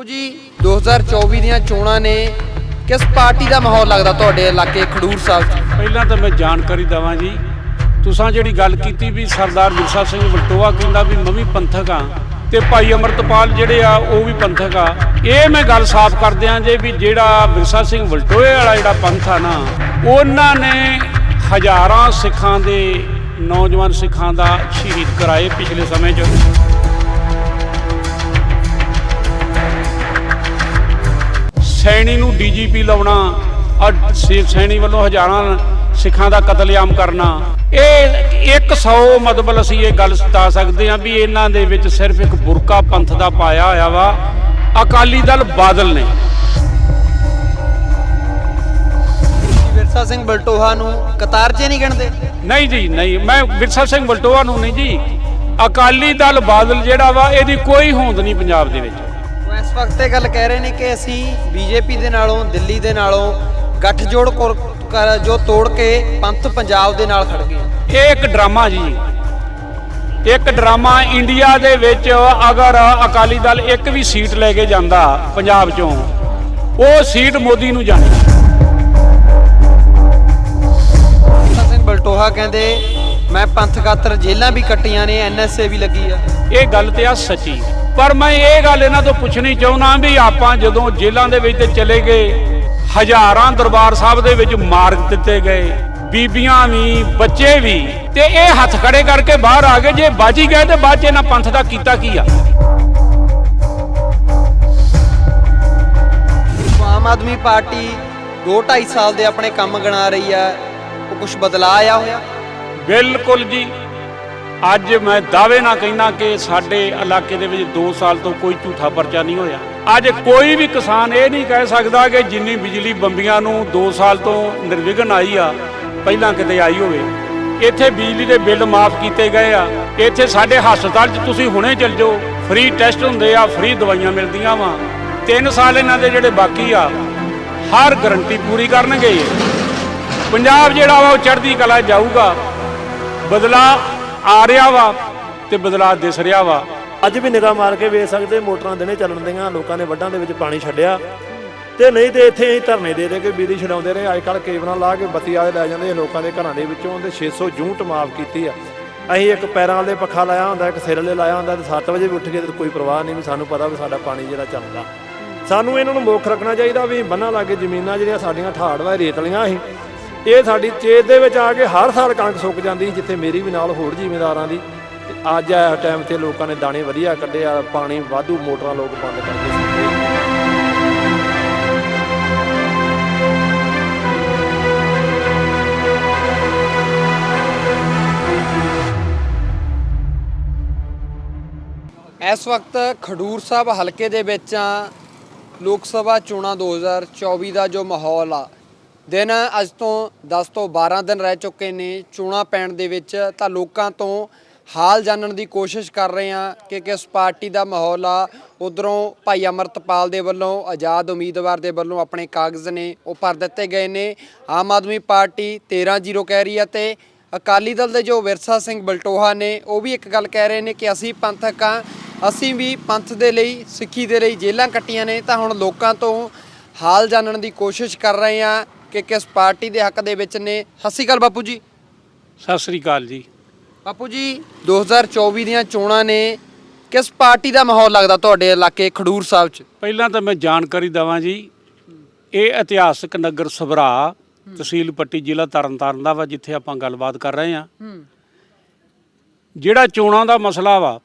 ਬਾਪੂ ਜੀ 2024 ਦੀਆਂ ਚੋਣਾਂ ਨੇ, ਕਿਸ ਪਾਰਟੀ ਦਾ ਮਾਹੌਲ ਲੱਗਦਾ ਤੁਹਾਡੇ ਇਲਾਕੇ ਖਡੂਰ ਸਾਹਿਬ 'ਚ? ਪਹਿਲਾਂ ਤਾਂ ਮੈਂ ਜਾਣਕਾਰੀ ਦਵਾਂ ਜੀ, ਤੁਸੀਂ ਜਿਹੜੀ ਗੱਲ ਕੀਤੀ ਵੀ ਸਰਦਾਰ ਵਿਰਸਾ ਸਿੰਘ ਵਲਟੋਆ ਕਹਿੰਦਾ ਵੀ ਮੈਂ ਵੀ ਪੰਥਕ ਆ ਤੇ ਭਾਈ ਅਮਰਤਪਾਲ ਜਿਹੜੇ ਆ, ਉਹ ਵੀ ਪੰਥਕ ਆ। ਇਹ ਮੈਂ ਗੱਲ ਸਾਫ਼ ਕਰ ਦਿਆਂ ਜੇ ਵੀ ਜਿਹੜਾ ਵਿਰਸਾ ਸਿੰਘ ਵਲਟੋਏ ਵਾਲਾ ਜਿਹੜਾ ਪੰਥ ਆ ਨਾ, ਉਹਨਾਂ ਨੇ ਹਜ਼ਾਰਾਂ ਸਿੱਖਾਂ ਦੇ, ਨੌਜਵਾਨ ਸਿੱਖਾਂ ਦਾ ਸ਼ਹੀਦ ਕਰਾਏ ਪਿਛਲੇ ਸਮੇਂ 'ਚ। ਸੈਣੀ ਨੂੰ ਡੀਜੀਪੀ ਲਾਉਣਾ ਔਰ ਸੈਣੀ ਵੱਲੋਂ ਹਜ਼ਾਰਾਂ ਸਿੱਖਾਂ ਦਾ ਕਤਲੇਆਮ ਕਰਨਾ। ਇਹ 100 ਮਤਲਬ ਅਸੀਂ ਇਹ ਗੱਲ ਸਤਾ ਸਕਦੇ ਹਾਂ ਵੀ ਇਹਨਾਂ ਦੇ ਵਿੱਚ ਸਿਰਫ ਇੱਕ ਬੁਰਕਾ ਪੰਥ ਦਾ ਪਾਇਆ ਹੋਇਆ ਵਾ। ਅਕਾਲੀ ਦਲ ਬਾਦਲ ਨੇ। ਵਿਰਸਾ ਸਿੰਘ ਬਲਟੋਹਾ ਨੂੰ ਕਤਾਰ 'ਚ ਨਹੀਂ ਗਿਣਦੇ? ਨਹੀਂ ਜੀ ਨਹੀਂ। ਮੈਂ ਵਿਰਸਾ ਸਿੰਘ ਬਲਟੋਆ ਨੂੰ ਨਹੀਂ ਜੀ। ਅਕਾਲੀ ਦਲ ਬਾਦਲ ਜਿਹੜਾ ਵਾ ਇਹਦੀ ਕੋਈ ਹੋਂਦ ਨਹੀਂ ਪੰਜਾਬ ਦੇ ਵਿੱਚ। ਇਸ ਵਕਤ ਇਹ ਗੱਲ ਕਹਿ ਰਹੇ ਨੇ ਕਿ ਅਸੀਂ ਬੀਜੇਪੀ ਦੇ ਨਾਲੋਂ ਦਿੱਲੀ ਦੇ ਨਾਲੋਂ ਗੱਠਜੋੜ ਜੋ ਤੋੜ ਕੇ ਪੰਥ ਪੰਜਾਬ ਦੇ ਨਾਲ ਖੜ ਗਏ ਇਹ ਇੱਕ ਡਰਾਮਾ ਜੀ। ਇੱਕ ਡਰਾਮਾ ਇੰਡੀਆ ਦੇ ਵਿੱਚ ਅਗਰ ਅਕਾਲੀ ਦਲ ਇੱਕ ਵੀ ਸੀਟ ਲੈ ਕੇ ਜਾਂਦਾ ਪੰਜਾਬ ਚੋਂ ਉਹ ਸੀਟ ਮੋਦੀ ਨੂੰ ਜਾਣੀ। ਸਿੰਘ ਬਲਟੋਹਾ ਕਹਿੰਦੇ ਮੈਂ ਪੰਥ ਖਾਤਰ ਜੇਲ੍ਹਾਂ ਵੀ ਕੱਟੀਆਂ ਨੇ ਐਨਐਸਏ ਵੀ ਲੱਗੀ ਆ। ਇਹ ਗੱਲ ਤੇ ਆ ਸੱਚੀ। ਪਰ ਮੈਂ ਇਹ ਗੱਲ ਇਹਨਾਂ ਤੋਂ ਪੁੱਛਣੀ ਚਾਹੁੰਦਾ ਵੀ ਆਪਾਂ ਜਦੋਂ ਜੇਲ੍ਹਾਂ ਦੇ ਵਿੱਚ ਤੇ ਚਲੇ ਗਏ ਹਜ਼ਾਰਾਂ ਦਰਬਾਰ ਸਾਹਿਬ ਦੇ ਵਿੱਚ ਮਾਰ ਦਿੱਤੇ ਗਏ ਬੀਬੀਆਂ ਵੀ ਬੱਚੇ ਵੀ ਤੇ ਇਹ ਹੱਥ ਖੜੇ ਕਰਕੇ ਬਾਹਰ ਆ ਗਏ ਜੇ ਬਾਜੀ ਗਏ ਤੇ ਬਾਅਦ ਚ ਇਹਨਾਂ ਪੰਥ ਦਾ ਕੀਤਾ ਕੀ ਆ? ਆਮ ਆਦਮੀ ਪਾਰਟੀ 2.5 ਸਾਲ ਦੇ ਆਪਣੇ ਕੰਮ ਗਣਾ ਰਹੀ ਆ ਉਹ ਕੁਝ ਬਦਲਾ ਆਇਆ ਹੋਇਆ? ਬਿਲਕੁਲ ਜੀ। ਅੱਜ ਮੈਂ ਦਾਅਵੇ ਨਾਲ ਕਹਿੰਦਾ ਕਿ ਸਾਡੇ ਇਲਾਕੇ ਦੇ ਵਿੱਚ 2 ਸਾਲ ਤੋਂ ਕੋਈ ਝੂਠਾ ਪਰਚਾ ਨਹੀਂ ਹੋਇਆ। ਅੱਜ ਕੋਈ ਵੀ ਕਿਸਾਨ ਇਹ ਨਹੀਂ ਕਹਿ ਸਕਦਾ ਕਿ ਜਿੰਨੀ ਬਿਜਲੀ ਬੰਬੀਆਂ ਨੂੰ 2 ਸਾਲ ਤੋਂ ਨਿਰਵਿਘਨ ਆਈ ਆ, ਪਹਿਲਾਂ ਕਿਤੇ ਆਈ ਹੋਵੇ। ਇੱਥੇ ਬਿਜਲੀ ਦੇ ਬਿੱਲ ਮਾਫ ਕੀਤੇ ਗਏ ਆ। ਇੱਥੇ ਸਾਡੇ ਹਸਪਤਾਲ 'ਚ ਤੁਸੀਂ ਹੁਣੇ ਚੱਲ ਜਾਓ, ਫ੍ਰੀ ਟੈਸਟ ਹੁੰਦੇ ਆ, ਫ੍ਰੀ ਦਵਾਈਆਂ ਮਿਲਦੀਆਂ ਵਾ। 3 ਸਾਲ ਇਹਨਾਂ ਦੇ ਜਿਹੜੇ ਬਾਕੀ ਆ, ਹਰ ਗਰੰਟੀ ਪੂਰੀ ਕਰਨਗੇ ਪੰਜਾਬ ਜਿਹੜਾ ਵਾ ਉਹ ਚੜ੍ਹਦੀ ਕਲਾ ਜਾਊਗਾ। ਬਦਲਾ ਆ ਰਿਹਾ ਵਾ ਤੇ ਬਦਲਾਅ ਦਿਸ ਰਿਹਾ ਵਾ। ਅੱਜ ਵੀ ਨਿਗਾਹ ਮਾਰ ਕੇ ਵੇਖ ਸਕਦੇ, ਮੋਟਰਾਂ ਦਿਨੇ ਚੱਲਣ ਦੀਆਂ, ਲੋਕਾਂ ਨੇ ਵੱਡਾਂ ਦੇ ਵਿੱਚ ਪਾਣੀ ਛੱਡਿਆ। ਤੇ ਨਹੀਂ ਤੇ ਇੱਥੇ ਅਸੀਂ ਧਰਨੇ ਦੇ ਦੇ ਕੇ ਬਿਜਲੀ ਛਡਾਉਂਦੇ ਰਹੇ। ਅੱਜ ਕੱਲ ਕੇਬਲਾਂ ਲਾ ਕੇ ਬੱਤੀ ਵਾਲੇ ਲੈ ਜਾਂਦੇ ਲੋਕਾਂ ਦੇ ਘਰਾਂ ਦੇ ਵਿੱਚੋਂ ਤੇ 600 ਯੂਨਿਟ ਮਾਫ ਕੀਤੀ ਆ। ਅਸੀਂ ਇੱਕ ਪੈਰਾਂ ਵਾਲੇ ਪੱਖਾ ਲਾਇਆ ਹੁੰਦਾ, ਇੱਕ ਸਿਰ ਵਾਲੇ ਲਾਇਆ ਹੁੰਦਾ ਤੇ 7 ਵਜੇ ਵੀ ਉੱਠ ਕੇ ਤੇ ਕੋਈ ਪਰਵਾਹ ਨਹੀਂ ਵੀ ਸਾਨੂੰ ਪਤਾ ਵੀ ਸਾਡਾ ਪਾਣੀ ਜਿਹੜਾ ਚੱਲਦਾ। ਸਾਨੂੰ ਇਹਨਾਂ ਨੂੰ ਮੁੱਖ ਰੱਖਣਾ ਚਾਹੀਦਾ ਵੀ ਬੰਨਾਂ ਲਾ ਕੇ ਜ਼ਮੀਨਾਂ ਜਿਹੜੀਆਂ ਸਾਡੀਆਂ ਠਾੜ ਵਾ, ਰੇਤ ਵਾਲੀਆਂ ਸੀ ਇਹ ਸਾਡੀ ਚੇਤ ਦੇ ਵਿੱਚ ਆ ਕੇ ਹਰ ਸਾਲ ਕਣਕ ਸੁੱਕ ਜਾਂਦੀ ਜਿੱਥੇ ਮੇਰੀ ਵੀ ਨਾਲ ਹੋਰ ਜ਼ਿਮੀਂਦਾਰਾਂ ਦੀ। ਤੇ ਅੱਜ ਆ ਟਾਈਮ ਤੇ ਲੋਕਾਂ ਨੇ ਦਾਣੇ ਵਧੀਆ ਕੱਢੇ ਆ, ਪਾਣੀ ਵਾਧੂ ਮੋਟਰਾਂ ਲੋਕ ਬੰਦ ਕਰਦੇ ਸੀ। ਇਸ ਵਕਤ ਖਡੂਰ ਸਾਹਿਬ ਹਲਕੇ ਦੇ ਵਿੱਚ ਲੋਕ ਸਭਾ ਚੋਣਾਂ 2024 ਦਾ ਜੋ ਮਾਹੌਲ ਆ ਦਿਨ ਅੱਜ ਤੋਂ 10 ਤੋਂ 12 ਦਿਨ ਰਹਿ ਚੁੱਕੇ ਨੇ। ਚੋਣਾਂ ਪੈਣ ਦੇ ਵਿੱਚ ਤਾਂ ਲੋਕਾਂ ਤੋਂ ਹਾਲ ਜਾਣਨ ਦੀ ਕੋਸ਼ਿਸ਼ ਕਰ ਰਹੇ ਹਾਂ ਕਿ ਕਿਸ ਪਾਰਟੀ ਦਾ ਮਾਹੌਲ ਆ। ਉਧਰੋਂ ਭਾਈ ਅਮਰਤਪਾਲ ਦੇ ਵੱਲੋਂ, ਆਜ਼ਾਦ ਉਮੀਦਵਾਰ ਦੇ ਵੱਲੋਂ ਆਪਣੇ ਕਾਗਜ਼ ਨੇ ਉਹ ਭਰ ਦਿੱਤੇ ਗਏ ਨੇ। ਆਮ ਆਦਮੀ ਪਾਰਟੀ 13-0 ਕਹਿ ਰਹੀ ਹੈ ਤੇ ਅਕਾਲੀ ਦਲ ਦੇ ਜੋ ਵਿਰਸਾ ਸਿੰਘ ਬਲਟੋਹਾ ਨੇ, ਉਹ ਵੀ ਇੱਕ ਗੱਲ ਕਹਿ ਰਹੇ ਨੇ ਕਿ ਅਸੀਂ ਪੰਥਕ ਆ ਅਸੀਂ ਵੀ ਪੰਥ ਦੇ ਲਈ, ਸਿੱਖੀ ਦੇ ਲਈ ਜੇਲ੍ਹਾਂ ਕੱਟੀਆਂ ਨੇ। ਤਾਂ ਹੁਣ ਲੋਕਾਂ ਤੋਂ ਹਾਲ ਜਾਣਨ ਦੀ ਕੋਸ਼ਿਸ਼ ਕਰ ਰਹੇ ਹਾਂ ਕਿ ਕਿਸ ਪਾਰਟੀ ਦੇ ਹੱਕ ਦੇ ਵਿੱਚ ਨੇ? ਸਤਿ ਸ਼੍ਰੀ ਅਕਾਲ ਬਾਪੂ ਜੀ। ਸਤਿ ਸ੍ਰੀ ਅਕਾਲ ਜੀ। ਬਾਪੂ ਜੀ 2024 ਦੀਆਂ ਚੋਣਾਂ ਨੇ। ਕਿਸ ਪਾਰਟੀ ਦਾ ਮਾਹੌਲ ਲੱਗਦਾ ਤੁਹਾਡੇ ਇਲਾਕੇ ਖਡੂਰ ਸਾਹਿਬ 'ਚ? ਪਹਿਲਾਂ ਤਾਂ ਮੈਂ ਜਾਣਕਾਰੀ ਦਵਾਂ ਜੀ ਇਹ ਇਤਿਹਾਸਕ ਨਗਰ ਸਭਰਾ ਤਹਿਸੀਲ ਪੱਟੀ ਜ਼ਿਲ੍ਹਾ ਤਰਨਤਾਰਨ ਦਾ ਵਾ ਜਿੱਥੇ ਆਪਾਂ ਗੱਲਬਾਤ ਕਰ ਰਹੇ ਹਾਂ। ਜਿਹੜਾ ਚੋਣਾਂ ਦਾ ਮਸਲਾ ਵਾ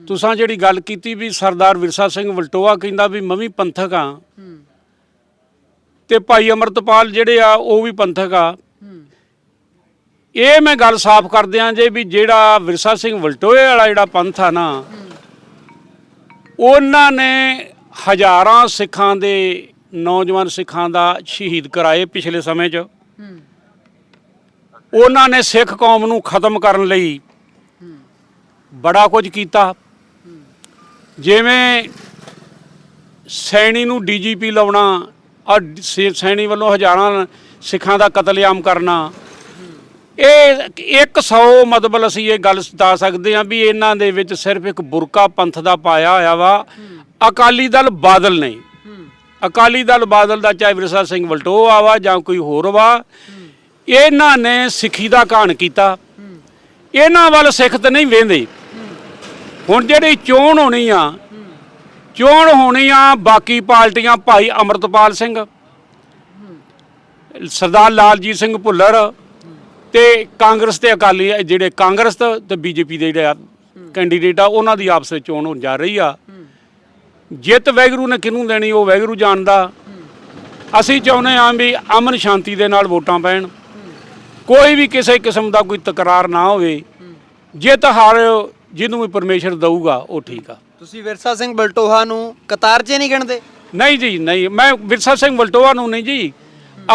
ਤੁਸੀਂ ਜਿਹੜੀ ਗੱਲ ਕੀਤੀ ਵੀ ਸਰਦਾਰ ਵਿਰਸਾ ਸਿੰਘ ਵਲਟੋਆ ਕਹਿੰਦਾ ਵੀ ਮੈਂ ਵੀ ਪੰਥਕ ਆ ਤੇ ਭਾਈ ਅਮਰਤਪਾਲ ਜਿਹੜੇ ਆ, ਉਹ ਵੀ ਪੰਥਕ ਆ। ਇਹ ਮੈਂ ਗੱਲ ਸਾਫ਼ ਕਰਦਿਆਂ ਜੇ ਵੀ ਜਿਹੜਾ ਵਿਰਸਾ ਸਿੰਘ ਵਲਟੋਏ ਵਾਲਾ ਜਿਹੜਾ ਪੰਥ ਆ ਨਾ, ਉਹਨਾਂ ਨੇ ਹਜ਼ਾਰਾਂ ਸਿੱਖਾਂ ਦੇ, ਨੌਜਵਾਨ ਸਿੱਖਾਂ ਦਾ ਸ਼ਹੀਦ ਕਰਾਏ ਪਿਛਲੇ ਸਮੇਂ 'ਚ। ਉਹਨਾਂ ਨੇ ਸਿੱਖ ਕੌਮ ਨੂੰ ਖਤਮ ਕਰਨ ਲਈ ਬੜਾ ਕੁਝ ਕੀਤਾ। ਜਿਵੇਂ ਸੈਣੀ ਨੂੰ ਡੀਜੀਪੀ ਲਾਉਣਾ ਔਰ ਸੈਣੀ ਵੱਲੋਂ ਹਜ਼ਾਰਾਂ ਸਿੱਖਾਂ ਦਾ ਕਤਲੇਆਮ ਕਰਨਾ। ਇਹ 100 ਮਤਲਬ ਅਸੀਂ ਇਹ ਗੱਲ ਦੱਸ ਸਕਦੇ ਹਾਂ ਵੀ ਇਹਨਾਂ ਦੇ ਵਿੱਚ ਸਿਰਫ ਇੱਕ ਬੁਰਕਾ ਪੰਥ ਦਾ ਪਾਇਆ ਹੋਇਆ ਵਾ। ਅਕਾਲੀ ਦਲ ਬਾਦਲ ਨੇ। ਅਕਾਲੀ ਦਲ ਬਾਦਲ ਦਾ ਚਾਹੇ ਵਿਰਸਾ ਸਿੰਘ ਵਲਟੋਆ ਵਾ ਜਾਂ ਕੋਈ ਹੋਰ ਵਾ। ਇਹਨਾਂ ਨੇ ਸਿੱਖੀ ਦਾ ਘਾਣ ਕੀਤਾ। ਇਹਨਾਂ ਵੱਲ ਸਿੱਖ ਤੇ ਨਹੀਂ ਵੇਂਦੇ। ਹੁਣ ਜਿਹੜੀ ਚੋਣ ਹੋਣੀ ਆ ਚੋਣ ਹੋਣੀ ਆ ਬਾਕੀ ਪਾਰਟੀਆਂ ਭਾਈ ਅਮਰਤਪਾਲ ਸਿੰਘ? ਸਰਦਾਰ ਲਾਲਜੀਤ ਸਿੰਘ ਭੁੱਲਰ ਤੇ ਕਾਂਗਰਸ ਤੇ ਅਕਾਲੀ, ਜਿਹੜੇ ਕਾਂਗਰਸ ਤੇ- ਤੇ ਬੀਜੇਪੀ ਦੇ ਜਿਹੜੇ ਆ ਕੈਂਡੀਡੇਟ ਆ, ਉਹਨਾਂ ਦੀ ਆਪਸ ਵਿੱਚ ਚੋਣ ਹੋਣ ਜਾ ਰਹੀ ਆ। ਜਿੱਤ ਵੈਗਰੂ ਨੇ ਕਿਹਨੂੰ ਦੇਣੀ, ਉਹ ਵੈਗਰੂ ਜਾਣਦਾ। ਅਸੀਂ ਚਾਹੁੰਦੇ ਹਾਂ ਵੀ ਅਮਨ ਸ਼ਾਂਤੀ ਦੇ ਨਾਲ ਵੋਟਾਂ ਪੈਣ। ਕੋਈ ਵੀ ਕਿਸੇ ਕਿਸਮ ਦਾ ਕੋਈ ਤਕਰਾਰ ਨਾ ਹੋਵੇ। ਜਿੱਤ ਹਾਰ ਜਿਹਨੂੰ ਵੀ ਪਰਮੇਸ਼ਰ ਦਊਗਾ, ਉਹ ਠੀਕ ਆ। ਤੁਸੀਂ ਵਿਰਸਾ ਸਿੰਘ ਬਲਟੋਹਾ ਨੂੰ ਕਤਾਰ 'ਚ ਨਹੀਂ ਗਿਣਦੇ? ਨਹੀਂ ਜੀ, ਨਹੀਂ। ਮੈਂ ਵਿਰਸਾ ਸਿੰਘ ਵਲਟੋਆ ਨੂੰ ਨਹੀਂ ਜੀ।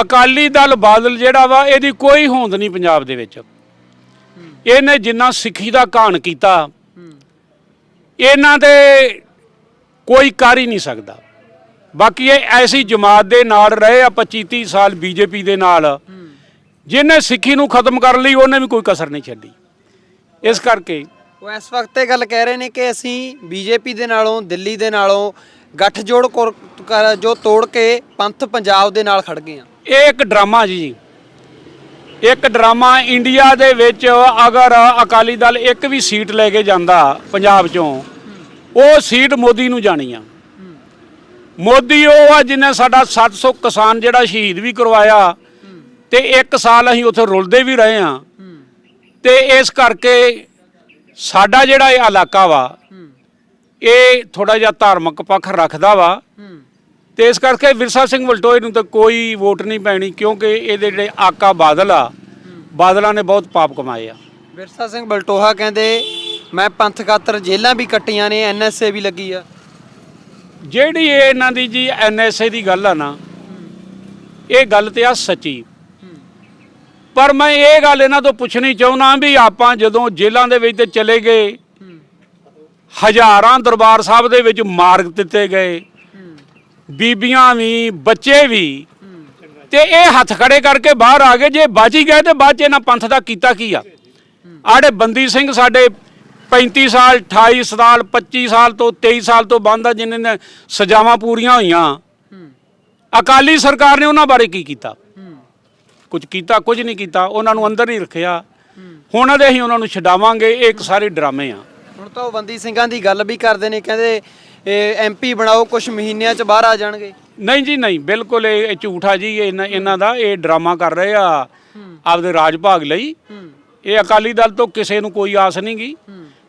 ਅਕਾਲੀ ਦਲ ਬਾਦਲ ਜਿਹੜਾ ਵਾ, ਇਹਦੀ ਕੋਈ ਹੋਂਦ ਨਹੀਂ ਪੰਜਾਬ ਦੇ ਵਿੱਚ। ਇਹਨੇ ਜਿੰਨਾ ਸਿੱਖੀ ਦਾ ਘਾਣ ਕੀਤਾ, ਇਹਨਾਂ ਦੇ ਕੋਈ ਕਰ ਹੀ ਨਹੀਂ ਸਕਦਾ। ਬਾਕੀ ਇਹ ਐਸੀ ਜਮਾਤ ਦੇ ਨਾਲ ਰਹੇ ਆ 25 30 ਸਾਲ ਬੀਜੇਪੀ ਦੇ ਨਾਲ। ਜਿਹਨੇ ਸਿੱਖੀ ਨੂੰ ਖਤਮ ਕਰਨ ਲਈ, ਉਹਨੇ ਵੀ ਕੋਈ ਕਸਰ ਨਹੀਂ ਛੱਡੀ। ਇਸ ਕਰਕੇ ਉਹ ਇਸ ਵਕਤ ਇਹ ਗੱਲ ਕਹਿ ਰਹੇ ਨੇ ਕਿ ਅਸੀਂ ਬੀਜੇਪੀ ਦੇ ਨਾਲੋਂ, ਦਿੱਲੀ ਦੇ ਨਾਲੋਂ ਗੱਠਜੋੜ ਕੋਰ- ਕਰ- ਜੋ ਤੋੜ ਕੇ ਪੰਥ ਪੰਜਾਬ ਦੇ ਨਾਲ ਖੜ ਗਏ ਆ ਇਹ ਇੱਕ ਡਰਾਮਾ ਜੀ। ਇੱਕ ਡਰਾਮਾ ਇੰਡੀਆ ਦੇ ਵਿੱਚ ਅਗਰ ਅਕਾਲੀ ਦਲ ਇੱਕ ਵੀ ਸੀਟ ਲੈ ਕੇ ਜਾਂਦਾ ਪੰਜਾਬ ਚੋਂ, ਉਹ ਸੀਟ ਮੋਦੀ ਨੂੰ ਜਾਣੀ ਆ। ਮੋਦੀ ਉਹ ਆ ਜਿਹਨੇ ਸਾਡਾ 700 ਕਿਸਾਨ ਜਿਹੜਾ ਸ਼ਹੀਦ ਵੀ ਕਰਵਾਇਆ ਤੇ ਇੱਕ ਸਾਲ ਅਸੀਂ ਉੱਥੇ ਰੁਲਦੇ ਵੀ ਰਹੇ ਆ ਤੇ ਇਸ ਕਰਕੇ ਸਾਡਾ ਜਿਹੜਾ ਇਹ ਇਲਾਕਾ ਵਾ ਇਹ ਥੋੜਾ ਜਿਹਾ ਧਾਰਮਿਕ ਪੱਖ ਰੱਖਦਾ ਵਾ। ਤੇ ਇਸ ਕਰਕੇ ਵਿਰਸਾ ਸਿੰਘ ਵਲਟੋਏ ਨੂੰ ਤਾਂ ਕੋਈ ਵੋਟ ਨਹੀਂ ਪੈਣੀ ਕਿਉਂਕਿ ਇਹਦੇ ਜਿਹੜੇ ਆਕਾ ਬਾਦਲ ਆ ਬਾਦਲਾਂ ਨੇ ਬਹੁਤ ਪਾਪ ਕਮਾਏ ਆ। ਵਿਰਸਾ ਸਿੰਘ ਬਲਟੋਹਾ ਕਹਿੰਦੇ ਮੈਂ ਪੰਥ ਖਾਤਰ ਜੇਲਾਂ ਵੀ ਕੱਟੀਆਂ ਨੇ ਐਨਐਸਏ ਵੀ ਲੱਗੀ ਆ। ਜਿਹੜੀ ਇਹ ਇਹਨਾਂ ਦੀ ਜੀ ਐਨਐਸਏ ਦੀ ਗੱਲ ਆ ਨਾ ਇਹ ਗੱਲ ਤੇ ਆ ਸੱਚੀ। ਪਰ ਮੈਂ ਇਹ ਗੱਲ ਇਹਨਾਂ ਤੋਂ ਪੁੱਛਣੀ ਚਾਹੁੰਦਾ ਵੀ ਆਪਾਂ ਜਦੋਂ ਜੇਲ੍ਹਾਂ ਦੇ ਵਿੱਚ ਤੇ ਚਲੇ ਗਏ, ਹਜ਼ਾਰਾਂ ਦਰਬਾਰ ਸਾਹਿਬ ਦੇ ਵਿੱਚ ਮਾਰਗ ਦਿੱਤੇ ਗਏ, ਬੀਬੀਆਂ ਵੀ, ਬੱਚੇ ਵੀ, ਤੇ ਇਹ ਹੱਥ ਖੜੇ ਕਰਕੇ ਬਾਹਰ ਆ ਗਏ, ਜੇ ਬਾਜੀ ਗਏ ਤੇ ਬਾਅਦ ਚ ਇਹਨਾਂ ਪੰਥ ਦਾ ਕੀਤਾ ਕੀ ਆ? ਆੜੇ ਬੰਦੀ ਸਿੰਘ ਸਾਡੇ 35 ਸਾਲ 28 ਸਾਲ 25 ਸਾਲ ਤੋਂ 23 ਸਾਲ ਤੋਂ ਬੰਦ ਆ, ਜਿਨ੍ਹਾਂ ਨੇ ਸਜ਼ਾਵਾਂ ਪੂਰੀਆਂ ਹੋਈਆਂ। ਅਕਾਲੀ ਸਰਕਾਰ ਨੇ ਉਹਨਾਂ ਬਾਰੇ ਕੀ ਕੀਤਾ? ਕੁਝ ਕੀਤਾ ਕੁਝ ਨਹੀਂ ਕੀਤਾ ਉਹਨਾਂ ਨੂੰ ਅੰਦਰ ਹੀ ਰੱਖਿਆ। ਹੁਣ ਅਦੇ ਅਸੀਂ ਉਹਨਾਂ ਨੂੰ ਛਡਾਵਾਂਗੇ ਇਹ ਇੱਕ ਸਾਰੇ ਡਰਾਮੇ ਆ। ਹੁਣ ਤਾਂ ਉਹ ਬੰਦੀ ਸਿੰਘਾਂ ਦੀ ਗੱਲ ਵੀ ਕਰਦੇ ਨੇ ਕਹਿੰਦੇ ਇਹ ਐਮਪੀ ਬਣਾਓ ਕੁਝ ਮਹੀਨਿਆਂ 'ਚ ਬਾਹਰ ਆ ਜਾਣਗੇ। ਨਹੀਂ ਜੀ ਨਹੀਂ ਬਿਲਕੁਲ ਇਹ ਝੂਠਾ ਜੀ ਇਹ ਇਹਨਾਂ- ਇਹਨਾਂ ਦਾ ਇਹ ਡਰਾਮਾ ਕਰ ਰਹੇ ਆ ਆਪਦੇ ਰਾਜ ਭਾਗ ਲਈ। ਇਹ ਅਕਾਲੀ ਦਲ ਤੋਂ ਕਿਸੇ ਨੂੰ ਕੋਈ ਆਸ ਨਹੀਂ ਗੀ।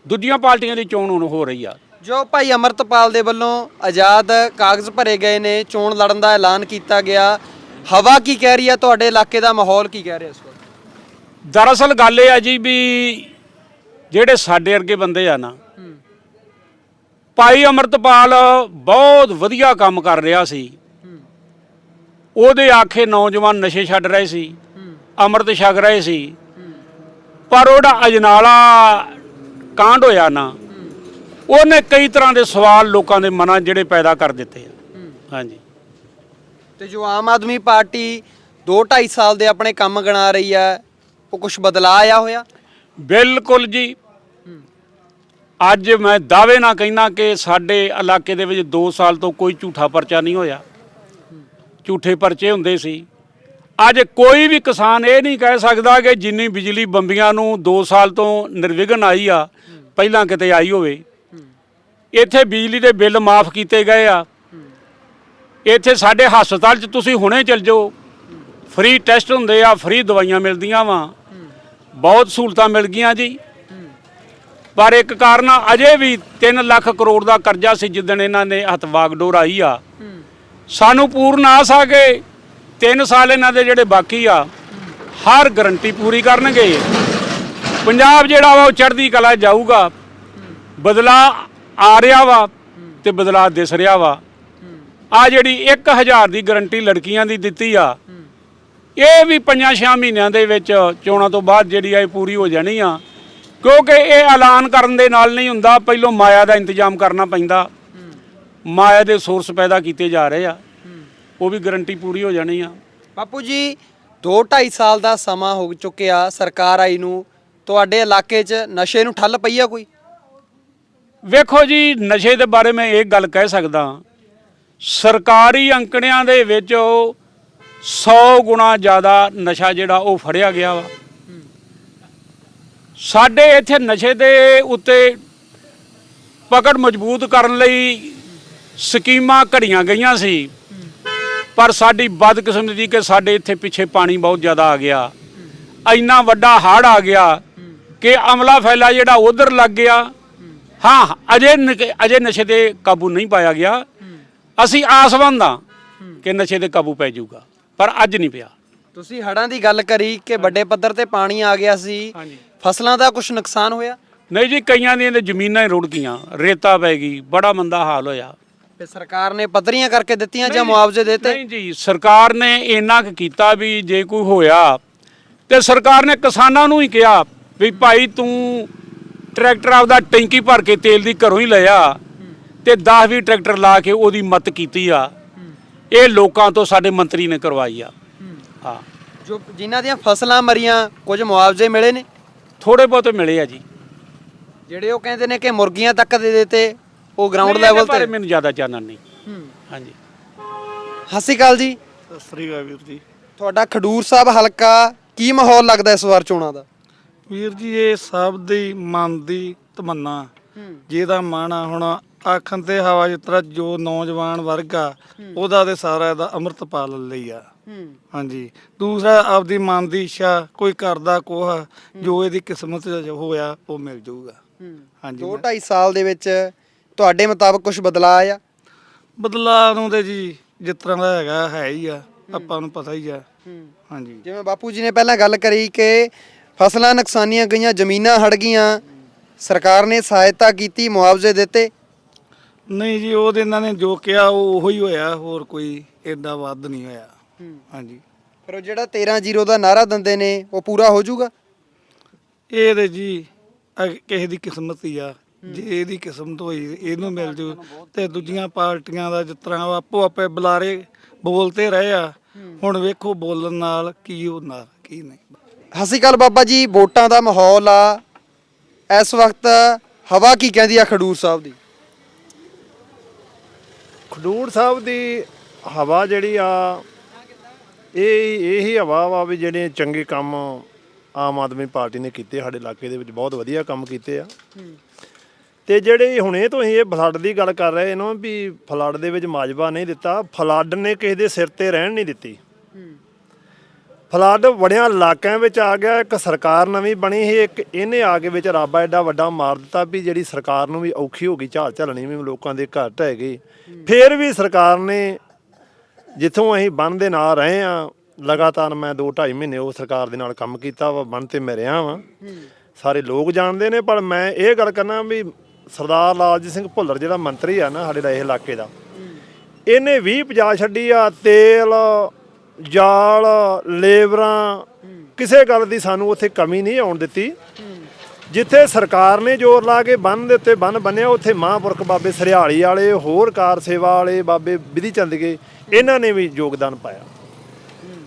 ਦੂਜੀਆਂ ਪਾਰਟੀਆਂ ਦੀ ਚੋਣ ਹੁਣ ਹੋ ਰਹੀ ਆ। ਜੋ ਭਾਈ ਅਮਰਤਪਾਲ ਦੇ ਵੱਲੋਂ ਆਜ਼ਾਦ ਕਾਗਜ਼ ਭਰੇ ਗਏ ਨੇ ਚੋਣ ਲੜਨ ਦਾ ਐਲਾਨ ਕੀਤਾ ਗਿਆ। ਹਵਾ ਕੀ ਕਹਿ ਰਹੀ ਆ ਤੁਹਾਡੇ ਇਲਾਕੇ ਦਾ ਮਾਹੌਲ ਕੀ ਕਹਿ ਰਿਹਾ ਇਸ ਵਕਤ? ਦਰਅਸਲ ਗੱਲ ਇਹ ਆ ਜੀ ਵੀ ਜਿਹੜੇ ਸਾਡੇ ਵਰਗੇ ਬੰਦੇ ਆ ਨਾ ਭਾਈ ਅਮਰਤਪਾਲ ਬਹੁਤ ਵਧੀਆ ਕੰਮ ਕਰ ਰਿਹਾ ਸੀ। ਉਹਦੇ ਆਖੇ ਨੌਜਵਾਨ ਨਸ਼ੇ ਛੱਡ ਰਹੇ ਸੀ ਅੰਮ੍ਰਿਤ ਛਕ ਰਹੇ ਸੀ। ਪਰ ਉਹਦਾ ਅਜਨਾਲਾ ਕਾਂਡ ਹੋਇਆ ਨਾ ਉਹਨੇ ਕਈ ਤਰ੍ਹਾਂ ਦੇ ਸਵਾਲ ਲੋਕਾਂ ਦੇ ਮਨਾਂ ਜਿਹੜੇ ਪੈਦਾ ਕਰ ਦਿੱਤੇ ਆ। ਹਾਂਜੀ। ਤੇ ਜੋ ਆਮ ਆਦਮੀ ਪਾਰਟੀ 2 2.5 ਸਾਲ ਦੇ ਆਪਣੇ ਕੰਮ ਗਣਾ ਰਹੀ ਹੈ, ਉਹ ਕੁਝ ਬਦਲਾ ਆਇਆ ਹੋਇਆ? ਬਿਲਕੁਲ ਜੀ। ਅੱਜ ਮੈਂ ਦਾਅਵੇ ਨਾਲ ਕਹਿੰਦਾ ਕਿ ਸਾਡੇ ਇਲਾਕੇ ਦੇ ਵਿੱਚ 2 ਸਾਲ ਤੋਂ ਕੋਈ ਝੂਠਾ ਪਰਚਾ ਨਹੀਂ ਹੋਇਆ। ਝੂਠੇ ਪਰਚੇ ਹੁੰਦੇ ਸੀ। ਅੱਜ ਕੋਈ ਵੀ ਕਿਸਾਨ ਇਹ ਨਹੀਂ ਕਹਿ ਸਕਦਾ ਕਿ ਜਿੰਨੀ ਬਿਜਲੀ ਬੰਬੀਆਂ ਨੂੰ 2 ਸਾਲ ਤੋਂ ਨਿਰਵਿਘਨ ਆਈ ਆ, ਪਹਿਲਾਂ ਕਿਤੇ ਆਈ ਹੋਵੇ। ਇੱਥੇ ਬਿਜਲੀ ਦੇ ਬਿੱਲ ਮਾਫ ਕੀਤੇ ਗਏ ਆ। ਇੱਥੇ ਸਾਡੇ ਹਸਪਤਾਲ 'ਚ ਤੁਸੀਂ ਹੁਣੇ ਚੱਲ ਜਾਓ। ਫ੍ਰੀ ਟੈਸਟ ਹੁੰਦੇ ਆ, ਫ੍ਰੀ ਦਵਾਈਆਂ ਮਿਲਦੀਆਂ ਵਾ। ਬਹੁਤ ਸਹੂਲਤਾਂ ਮਿਲ ਗਈਆਂ ਜੀ। ਪਰ ਇੱਕ ਕਾਰਨ ਅਜੇ ਵੀ 3 ਲੱਖ ਕਰੋੜ ਦਾ ਕਰਜ਼ਾ ਸੀ ਜਿੱਦਣ ਇਹਨਾਂ ਨੇ ਹੱਥ ਡੋਰਾਈ ਆ। ਸਾਨੂੰ ਪੂਰਨ ਆਸ ਆ ਸਕੇ 3 ਸਾਲ ਇਹਨਾਂ ਦੇ ਜਿਹੜੇ ਬਾਕੀ ਆ, ਹਰ ਗਰੰਟੀ ਪੂਰੀ ਕਰਨਗੇ। ਪੰਜਾਬ ਜਿਹੜਾ ਵਾ, ਉਹ ਚੜ੍ਹਦੀ ਕਲਾ ਜਾਊਗਾ। ਬਦਲਾ ਆ ਰਿਹਾ ਵਾ ਤੇ ਬਦਲਾ ਦਿਸ ਰਿਹਾ ਵਾ। ਆ ਜਿਹੜੀ 1000 ਦੀ ਗਰੰਟੀ ਲੜਕੀਆਂ ਦੀ ਦਿੱਤੀ ਆ ਇਹ ਵੀ 5-6 ਮਹੀਨਿਆਂ ਦੇ ਵਿੱਚ ਚੋਣਾਂ ਤੋਂ ਬਾਅਦ ਜਿਹੜੀ ਆ ਇਹ ਪੂਰੀ ਹੋ ਜਾਣੀ ਆ। ਕਿਉਂਕਿ ਇਹ ਐਲਾਨ ਕਰਨ ਦੇ ਨਾਲ ਨਹੀਂ ਹੁੰਦਾ ਪਹਿਲੋਂ ਮਾਇਆ ਦਾ ਇੰਤਜ਼ਾਮ ਕਰਨਾ ਪੈਂਦਾ। ਮਾਇਆ ਦੇ ਸੋਰਸ ਪੈਦਾ ਕੀਤੇ ਜਾ ਰਹੇ ਆ। ਉਹ ਵੀ ਗਰੰਟੀ ਪੂਰੀ ਹੋ ਜਾਣੀ ਆ। ਬਾਪੂ ਜੀ 2 2.5 ਸਾਲ ਦਾ ਸਮਾਂ ਹੋ ਚੁੱਕਿਆ ਸਰਕਾਰ ਆਈ ਨੂੰ। ਤੁਹਾਡੇ ਇਲਾਕੇ 'ਚ ਨਸ਼ੇ ਨੂੰ ਠੱਲ ਪਈ ਆ ਕੋਈ? ਵੇਖੋ ਜੀ ਨਸ਼ੇ ਦੇ ਬਾਰੇ ਮੈਂ ਇੱਕ ਗੱਲ ਕਹਿ ਸਕਦਾ। ਸਰਕਾਰੀ ਅੰਕੜਿਆਂ ਦੇ ਵਿੱਚ 100 ਗੁਣਾ ਜ਼ਿਆਦਾ ਨਸ਼ਾ ਜਿਹੜਾ ਉਹ ਫੜਿਆ ਗਿਆ ਵਾ। ਸਾਡੇ ਇੱਥੇ ਨਸ਼ੇ ਦੇ ਉੱਤੇ ਪਕੜ ਮਜ਼ਬੂਤ ਕਰਨ ਲਈ ਸਕੀਮਾਂ ਘੜੀਆਂ ਗਈਆਂ ਸੀ। ਪਰ ਸਾਡੀ ਬਦਕਿਸਮਤੀ ਕਿ ਸਾਡੇ ਇੱਥੇ ਪਿੱਛੇ ਪਾਣੀ ਬਹੁਤ ਜ਼ਿਆਦਾ ਆ ਗਿਆ। ਇੰਨਾ ਵੱਡਾ ਹੜ੍ਹ ਆ ਗਿਆ ਕਿ ਅਮਲਾ ਫੈਲਾ ਜਿਹੜਾ ਉਧਰ ਲੱਗ ਗਿਆ। ਹਾਂ, ਅਜੇ ਨ- ਅਜੇ ਨਸ਼ੇ ਤੇ ਕਾਬੂ ਨਹੀਂ ਪਾਇਆ ਗਿਆ। ਅਸੀਂ ਆਸਵੰਦ ਹਾਂ ਕਿ ਨਸ਼ੇ ਤੇ ਕਾਬੂ ਪੈ ਜਾਊਗਾ ਪਰ ਅੱਜ ਨਹੀਂ ਪਿਆ। ਤੁਸੀਂ ਹੜਾਂ ਦੀ ਗੱਲ ਕਰੀ ਕਿ ਵੱਡੇ ਪੱਧਰ ਤੇ ਪਾਣੀ ਆ ਗਿਆ ਸੀ ਹਾਂਜੀ। ਫਸਲਾਂ ਦਾ ਕੁਝ ਨੁਕਸਾਨ ਹੋਇਆ? ਨਹੀਂ ਜੀ ਕਈਆਂ ਦੀਆਂ ਤਾਂ ਜ਼ਮੀਨਾਂ ਹੀ ਰੁੜ ਗਈਆਂ ਰੇਤਾ ਪੈ ਗਈ ਬੜਾ ਮੰਦਾ ਹਾਲ ਹੋਇਆ। ਤੇ ਸਰਕਾਰ ਨੇ ਪੱਧਰੀਆਂ ਕਰਕੇ ਦਿੱਤੀਆਂ ਜਾਂ ਮੁਆਵਜ਼ੇ ਦਿੱਤੇ? ਨਹੀਂ ਜੀ ਸਰਕਾਰ ਨੇ ਇੰਨਾ ਕੁ ਕੀਤਾ ਵੀ ਜੇ ਕੋਈ ਹੋਇਆ ਤੇ ਸਰਕਾਰ ਨੇ ਕਿਸਾਨਾਂ ਨੂੰ ਹੀ ਕਿਹਾ ਵੀ ਭਾਈ ਤੂੰ ਟਰੈਕਟਰ ਆਪਦਾ ਟੈਂਕੀ ਭਰ ਕੇ ਤੇਲ ਦੀ ਘਰੋਂ ਹੀ ਲਿਆ ਤੇ 10 20 ਟਰੈਕਟਰ ਲਾ ਕੇ ਉਹਦੀ ਮਤ ਕੀਤੀ ਆ। ਇਹ ਲੋਕਾਂ ਤੋਂ ਸਾਡੇ ਮੰਤਰੀ ਨੇ ਕਰਵਾਈ ਆ। ਹਾਂ। ਜੋ ਜਿਨ੍ਹਾਂ ਦੀਆਂ ਫਸਲਾਂ ਮਰੀਆਂ ਕੁਝ ਮੁਆਵਜ਼ੇ ਮਿਲੇ ਨੇ? ਥੋੜੇ ਬਹੁਤੇ ਮਿਲੇ ਆ ਜੀ। ਜਿਹੜੇ ਉਹ ਕਹਿੰਦੇ ਨੇ ਕਿ ਮੁਰਗੀਆਂ ਤੱਕ ਦੇ ਦਿੱਤੇ ਉਹ ਗਰਾਊਂਡ ਲੈਵਲ ਤੇ? ਮੈਨੂੰ ਜ਼ਿਆਦਾ ਚਾਨਣ ਨਹੀਂ। ਹਾਂਜੀ। ਸਤਿ ਸ਼੍ਰੀ ਅਕਾਲ ਜੀ। ਸਤਿ ਸ੍ਰੀ ਅਕਾਲ ਵੀਰ ਜੀ। ਤੁਹਾਡਾ ਖਡੂਰ ਸਾਹਿਬ ਹਲਕਾ ਕੀ ਮਾਹੌਲ ਲੱਗਦਾ ਇਸ ਵਾਰ ਚੋਣਾਂ ਦਾ? ਵੀਰ ਜੀ ਇਹ ਸਭ ਦੀ ਮਨ ਦੀ ਤਮੰਨਾ। ਜਿਹਦਾ ਮਨ ਆ ਹੁਣ ਆਖਣ ਤੇ ਹਵਾ ਜਿਤਰਾ ਜੋ ਨੌਜਵਾਨ ਵਰਗ ਆ ਉਹਦਾ ਤੇ ਸਾਰਾ ਇਹਦਾ ਅੰਮ੍ਰਿਤਪਾਲ ਲਈ ਆ। ਹਾਂਜੀ। ਦੂਸਰਾ ਆਪਦੀ ਮਨ ਦੀ ਇੱਛਾ ਕੋਈ ਕਰਦਾ ਕੋਹ ਜੋ ਇਹਦੀ ਕਿਸਮਤ 'ਚ ਹੋਇਆ ਉਹ ਮਿਲ ਜਾਊਗਾ। ਹਾਂਜੀ ਦੋ 2.5 ਸਾਲ ਦੇ ਵਿੱਚ ਤੁਹਾਡੇ ਮੁਤਾਬਕ ਕੁਝ ਬਦਲਾਅ ਆਇਆ? ਬਦਲਾਅ ਨੂੰ ਤੇ ਜੀ ਜਿਸ ਤਰ੍ਹਾਂ ਦਾ ਹੈਗਾ ਹੈ ਹੀ ਆ। ਆਪਾਂ ਨੂੰ ਪਤਾ ਹੀ ਆ। ਹਾਂਜੀ। ਜਿਵੇਂ ਬਾਪੂ ਜੀ ਨੇ ਪਹਿਲਾਂ ਗੱਲ ਕਰੀ ਕਿ ਫਸਲਾਂ ਨੁਕਸਾਨੀਆਂ ਗਈਆਂ ਜ਼ਮੀਨਾਂ ਹੜ ਗਈਆਂ ਸਰਕਾਰ ਨੇ ਸਹਾਇਤਾ ਕੀਤੀ ਮੁਆਵਜ਼ੇ ਦਿੱਤੇ। ਨਹੀਂ ਜੀ ਉਹਦੇ ਇਹਨਾਂ ਨੇ ਜੋ ਕਿਹਾ ਉਹ ਉਹੀ ਹੋਇਆ ਹੋਰ ਕੋਈ ਏਡਾ ਵੱਧ ਨਹੀਂ ਹੋਇਆ। ਹਾਂਜੀ। ਫਿਰ ਉਹ ਜਿਹੜਾ 13-0 ਦਾ ਨਾਰਾ ਦਿੰਦੇ ਨੇ ਉਹ ਪੂਰਾ ਹੋ ਜਾਊਗਾ? ਇਹ ਤੇ ਜੀ ਅਗ- ਕਿਸੇ ਦੀ ਕਿਸਮਤ ਹੀ ਆ। ਜੇ ਇਹਦੀ ਕਿਸਮਤ ਹੋਈ ਇਹਨੂੰ ਮਿਲ ਜੂ। ਤੇ ਦੂਜੀਆਂ ਪਾਰਟੀਆਂ ਦਾ ਜਿਸ ਤਰ੍ਹਾਂ ਉਹ ਆਪੋ ਆਪੇ ਬੁਲਾਰੇ ਬੋਲਤੇ ਰਹੇ ਆ। ਹੁਣ ਵੇਖੋ ਬੋਲਣ ਨਾਲ ਕੀ ਹੁੰਦਾ ਕੀ ਨਹੀਂ। ਸਤਿ ਸ਼੍ਰੀ ਅਕਾਲ ਬਾਬਾ ਜੀ ਵੋਟਾਂ ਦਾ ਮਾਹੌਲ ਆ। ਇਸ ਵਕਤ ਹਵਾ ਕੀ ਕਹਿੰਦੀ ਆ ਖਡੂਰ ਸਾਹਿਬ ਦੀ? ਖਡੂਰ ਸਾਹਿਬ ਦੀ ਹਵਾ ਜਿਹੜੀ ਆ, ਇਹ ਇਹੀ ਹਵਾ ਵਾ ਵੀ ਜਿਹੜੇ ਚੰਗੇ ਕੰਮ ਆਮ ਆਦਮੀ ਪਾਰਟੀ ਨੇ ਕੀਤੇ, ਸਾਡੇ ਇਲਾਕੇ ਦੇ ਵਿੱਚ ਬਹੁਤ ਵਧੀਆ ਕੰਮ ਕੀਤੇ ਆ। ਤੇ ਜਿਹੜੇ ਹੁਣੇ ਤੋਂ ਅਸੀਂ ਇਹ ਫਲੱਡ ਦੀ ਗੱਲ ਕਰ ਰਹੇ ਨਾ, ਵੀ ਫਲੱਡ ਦੇ ਵਿੱਚ ਮਾਜਬਾ ਨਹੀਂ ਦਿੱਤਾ, ਫਲੱਡ ਨੇ ਕਿਸੇ ਦੇ ਸਿਰ ਤੇ ਰਹਿਣ ਨਹੀਂ ਦਿੱਤੀ। ਫਲੱਡ ਬੜਿਆਂ ਇਲਾਕਿਆਂ ਵਿੱਚ ਆ ਗਿਆ। ਇੱਕ ਸਰਕਾਰ ਨਵੀਂ ਬਣੀ ਸੀ, ਇੱਕ ਇਹਨੇ ਆ ਕੇ ਵਿੱਚ ਰੱਬ ਐਡਾ ਵੱਡਾ ਮਾਰ ਦਿੱਤਾ ਵੀ ਜਿਹੜੀ ਸਰਕਾਰ ਨੂੰ ਵੀ ਔਖੀ ਹੋ ਗਈ, ਝਾਲ ਝਲਣੀ ਵੀ ਲੋਕਾਂ ਦੇ ਘਰ ਢਹਿ ਗਏ ਫਿਰ ਵੀ ਸਰਕਾਰ ਨੇ ਜਿੱਥੋਂ ਅਸੀਂ ਬੰਨ ਦੇ ਨਾਲ ਰਹੇ ਆ ਲਗਾਤਾਰ ਮੈਂ 2 2.5 ਮਹੀਨੇ ਉਹ ਸਰਕਾਰ ਦੇ ਨਾਲ ਕੰਮ ਕੀਤਾ ਵਾ, ਬੰਨ ਤੇ ਮੈਂ ਰਿਹਾ ਵਾਂ। ਸਾਰੇ ਲੋਕ ਜਾਣਦੇ ਨੇ, ਪਰ ਮੈਂ ਇਹ ਗੱਲ ਕਰਨਾ ਵੀ ਸਰਦਾਰ ਲਾਲਜੀਤ ਸਿੰਘ ਭੁੱਲਰ ਜਿਹੜਾ ਮੰਤਰੀ ਆ ਨਾ ਸਾਡੇ ਦਾ ਇਹ ਇਲਾਕੇ ਦਾ, ਇਹਨੇ 20 50 ਛੱਡੀ ਆ, ਤੇਲ ਜਾਲ, ਲੇਬਰਾਂ, ਕਿਸੇ ਗੱਲ ਦੀ ਸਾਨੂੰ ਉੱਥੇ ਕਮੀ ਨਹੀਂ ਆਉਣ ਦਿੱਤੀ। ਜਿੱਥੇ ਸਰਕਾਰ ਨੇ ਜ਼ੋਰ ਲਾ ਕੇ ਬੰਨ ਦੇ ਉੱਤੇ ਬੰਨ ਬੰਨਿਆ, ਉੱਥੇ ਮਹਾਂਪੁਰਖ ਬਾਬੇ ਸਰਿਆਲੀ ਵਾਲੇ, ਹੋਰ ਕਾਰ ਸੇਵਾ ਵਾਲੇ ਬਾਬੇ ਵਿਧੀ ਚੰਦ ਗਏ ਇਹਨਾਂ ਨੇ ਵੀ ਯੋਗਦਾਨ ਪਾਇਆ।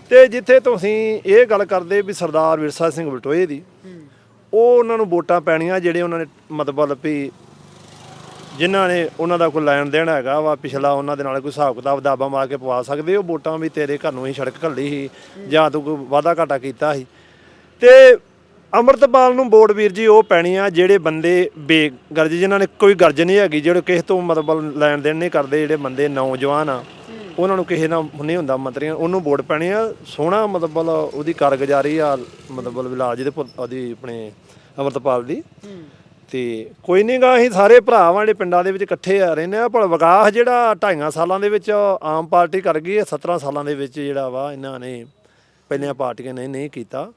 ਤੇ ਜਿੱਥੇ ਤੁਸੀਂ ਇਹ ਗੱਲ ਕਰਦੇ ਵੀ ਸਰਦਾਰ ਵਿਰਸਾ ਸਿੰਘ ਬਲਟੋਏ ਦੀ, ਉਹ ਉਹਨਾਂ ਨੂੰ ਵੋਟਾਂ ਪੈਣੀਆਂ, ਜਿਹੜੇ ਉਹਨਾਂ ਨੇ ਮਤਲਬ ਵੀ ਜਿਨ੍ਹਾਂ ਨੇ ਉਹਨਾਂ ਦਾ ਕੋਈ ਲੈਣ ਦੇਣ ਹੈਗਾ ਵਾ, ਪਿਛਲਾ ਉਹਨਾਂ ਦੇ ਨਾਲ ਕੋਈ ਹਿਸਾਬ ਕਿਤਾਬ ਦਾਬਾ ਮਾਰ ਕੇ ਪਵਾ ਸਕਦੇ ਹੋ ਵੋਟਾਂ ਵੀ ਤੇਰੇ ਘਰ ਨੂੰ ਹੀ ਸੜਕ ਘੱਲੀ ਸੀ, ਜਾਂ ਤੂੰ ਕੋਈ ਵਾਦਾ ਘਾਟਾ ਕੀਤਾ ਸੀ। ਤੇ ਅਮਰਤਪਾਲ ਨੂੰ ਵੋਟ ਵੀਰ ਜੀ ਉਹ ਪੈਣੀ ਆ, ਜਿਹੜੇ ਬੰਦੇ ਬੇਗਰਜ, ਜਿਨ੍ਹਾਂ ਨੇ ਕੋਈ ਗਰਜ ਨਹੀਂ ਹੈਗੀ, ਜਿਹੜੇ ਕਿਸੇ ਤੋਂ ਮਤਲਬ ਲੈਣ ਦੇਣ ਨਹੀਂ ਕਰਦੇ, ਜਿਹੜੇ ਬੰਦੇ ਨੌਜਵਾਨ ਆ, ਉਹਨਾਂ ਨੂੰ ਕਿਸੇ ਨਾਲ ਨਹੀਂ ਹੁੰਦਾ ਮੰਤਰੀਆਂ, ਉਹਨੂੰ ਵੋਟ ਪੈਣੀ ਆ, ਸੋਹਣਾ ਮਤਲਬ ਉਹਦੀ ਕਾਰਗੁਜ਼ਾਰੀ ਆ, ਮਤਲਬ ਇਲਾਜ ਦੇ ਪੁ- ਉਹਦੀ ਆਪਣੇ ਅਮਰਤਪਾਲ ਦੀ। ਤੇ ਕੋਈ ਨਹੀਂ ਗਾ ਅਸੀਂ ਸਾਰੇ ਭਰਾ ਵਾਂ ਜਿਹੜੇ ਪਿੰਡਾਂ ਦੇ ਵਿੱਚ ਇਕੱਠੇ ਆ ਰਹਿੰਦੇ ਆ ਪਰ ਵਿਕਾਸ ਜਿਹੜਾ ਢਾਈਆਂ ਸਾਲਾਂ ਦੇ ਵਿੱਚ ਆਮ ਪਾਰਟੀ ਕਰ ਗਈ ਹੈ 17 ਸਾਲਾਂ ਦੇ ਵਿੱਚ ਜਿਹੜਾ ਵਾ ਇਹਨਾਂ ਨੇ ਪਹਿਲੀਆਂ ਪਾਰਟੀਆਂ ਨੇ ਨਹੀਂ ਕੀਤਾ।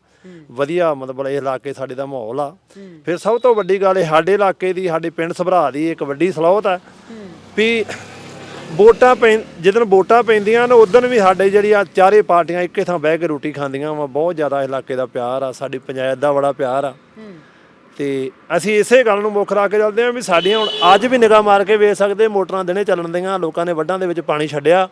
ਵਧੀਆ ਮਤਲਬ ਇਹ ਇਲਾਕੇ ਸਾਡੇ ਦਾ ਮਾਹੌਲ ਆ। ਫਿਰ ਸਭ ਤੋਂ ਵੱਡੀ ਗੱਲ ਇਹ ਸਾਡੇ ਇਲਾਕੇ ਦੀ ਸਾਡੇ ਪਿੰਡ ਸਭਰਾ ਦੀ ਇੱਕ ਵੱਡੀ ਸਲੋਤ ਹੈ। ਵੀ ਵੋਟਾਂ ਪੈ ਜਦੋਂ ਵੋਟਾਂ ਪੈਂਦੀਆਂ ਨੇ ਉਦੋਂ ਵੀ ਸਾਡੇ ਜਿਹੜੀ ਆ ਚਾਰੇ ਪਾਰਟੀਆਂ ਇੱਕੇ ਥਾਂ ਬਹਿ ਕੇ ਰੋਟੀ ਖਾਂਦੀਆਂ ਵਾ ਬਹੁਤ ਜ਼ਿਆਦਾ ਇਲਾਕੇ ਦਾ ਪਿਆਰ ਆ ਸਾਡੀ ਪੰਚਾਇਤ ਦਾ ਬੜਾ ਪਿਆਰ ਆ। ਤੇ ਅਸੀਂ ਇਸੇ ਗੱਲ ਨੂੰ ਮੁੱਖ ਰੱਖ ਕੇ ਚੱਲਦੇ ਹਾਂ ਵੀ ਸਾਡੀਆਂ ਹੁਣ ਅੱਜ ਵੀ ਨਿਗਾਹ ਮਾਰ ਕੇ ਵੇਖ ਸਕਦੇ, ਮੋਟਰਾਂ ਦਿਨੇ ਚੱਲਣ ਦੀਆਂ, ਲੋਕਾਂ ਨੇ ਵੱਡਾਂ ਦੇ ਵਿੱਚ ਪਾਣੀ ਛੱਡਿਆ।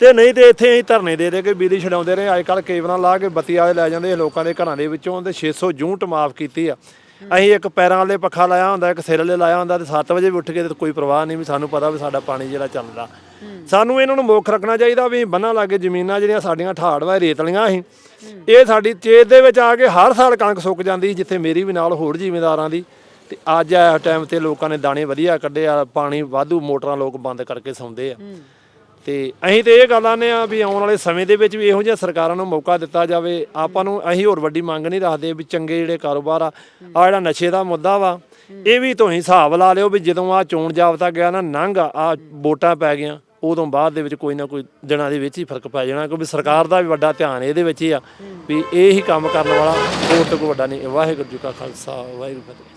ਤੇ ਨਹੀਂ ਤੇ ਇੱਥੇ ਅਸੀਂ ਧਰਨੇ ਦੇ ਦੇ ਕੇ ਬਿਜਲੀ ਛਡਾਉਂਦੇ ਰਹੇ ਅੱਜ ਕੱਲ ਕੇਬਲਾਂ ਲਾ ਕੇ ਬੱਤੀ ਵਾਲੇ ਲੈ ਜਾਂਦੇ ਲੋਕਾਂ ਦੇ ਘਰਾਂ ਦੇ ਵਿੱਚੋਂ ਤੇ 600 ਯੂਨਿਟ ਮਾਫ ਕੀਤੀ ਆ। ਅਸੀਂ ਇੱਕ ਪੈਰਾਂ ਵਾਲੇ ਪੱਖਾ ਲਾਇਆ ਹੁੰਦਾ, ਇੱਕ ਸਿਰ ਵਾਲੇ ਲਾਇਆ ਹੁੰਦਾ ਤੇ 7 ਵਜੇ ਵੀ ਉੱਠ ਕੇ ਤੇ ਕੋਈ ਪਰਵਾਹ ਨਹੀਂ ਵੀ ਸਾਨੂੰ ਪਤਾ ਵੀ ਸਾਡਾ ਪਾਣੀ ਜਿਹੜਾ ਚੱਲਦਾ। ਸਾਨੂੰ ਇਹਨਾਂ ਨੂੰ ਮੁੱਖ ਰੱਖਣਾ ਚਾਹੀਦਾ ਵੀ ਬੰਨਾਂ ਲਾਗੇ ਜ਼ਮੀਨਾਂ ਜਿਹੜੀਆਂ ਸਾਡੀਆਂ ਠਾੜਵਾ ਰੇਤਲੀਆਂ ਸੀ। ਇਹ ਸਾਡੀ ਚੇਤ ਦੇ ਵਿੱਚ ਆ ਕੇ ਹਰ ਸਾਲ ਕਣਕ ਸੁੱਕ ਜਾਂਦੀ ਸੀ, ਜਿੱਥੇ ਮੇਰੀ ਵੀ ਨਾਲ ਹੋਰ ਜ਼ਿਮੀਂਦਾਰਾਂ ਦੀ। ਤੇ ਅੱਜ ਇਸ ਟਾਈਮ ਤੇ ਲੋਕਾਂ ਨੇ ਦਾਣੇ ਵਧੀਆ ਕੱਢੇ ਆ ਪਾਣੀ ਵਾਧੂ ਮੋਟਰਾਂ ਲੋਕ ਬੰਦ ਕਰਕੇ ਸੌਂਦੇ ਆ। ਤੇ ਅਸੀਂ ਤੇ ਇਹ ਗੱਲ ਆਨੇ ਆ ਵੀ ਆਉਣ ਵਾਲੇ ਸਮੇਂ ਦੇ ਵਿੱਚ ਵੀ ਇਹੋ ਜਿਹੀਆਂ ਸਰਕਾਰਾਂ ਨੂੰ ਮੌਕਾ ਦਿੱਤਾ ਜਾਵੇ। ਆਪਾਂ ਨੂੰ ਅਸੀਂ ਹੋਰ ਵੱਡੀ ਮੰਗ ਨਹੀਂ ਰੱਖਦੇ ਵੀ ਚੰਗੇ ਜਿਹੜੇ ਕਾਰੋਬਾਰ ਆ ਆ ਜਿਹੜਾ ਨਸ਼ੇ ਦਾ ਮੁੱਦਾ ਵਾ ਇਹ ਵੀ ਤੁਸੀਂ ਹਿਸਾਬ ਲਾ ਲਿਓ ਵੀ ਜਦੋਂ ਆ ਚੋਣ ਜਾਬਤਾ ਗਿਆ ਨਾ, ਨੰਗ ਆ ਵੋਟਾਂ ਪੈ ਗਈਆਂ, ਉਦੋਂ ਬਾਅਦ ਦੇ ਵਿੱਚ ਕੋਈ ਨਾ ਕੋਈ ਦਿਨਾਂ ਦੇ ਵਿੱਚ ਹੀ ਫ਼ਰਕ ਪੈ ਜਾਣਾ, ਕਿਉਂਕਿ ਸਰਕਾਰ ਦਾ ਵੀ ਵੱਡਾ ਧਿਆਨ ਇਹਦੇ ਵਿੱਚ ਹੀ ਆ ਵੀ ਇਹ ਹੀ ਕੰਮ ਕਰਨ ਵਾਲਾ ਹੋਰ ਤੋਂ ਕੋਈ ਵੱਡਾ ਨਹੀਂ। ਵਾਹਿਗੁਰੂ ਜੀ ਕਾ ਖਾਲਸਾ, ਵਾਹਿਗੁਰੂ ਜੀ ਫਤਿਹ।